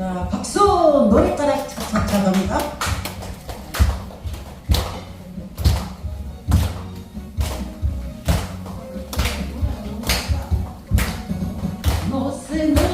자, 박수 노래가락 착착착 합니다. 못생긴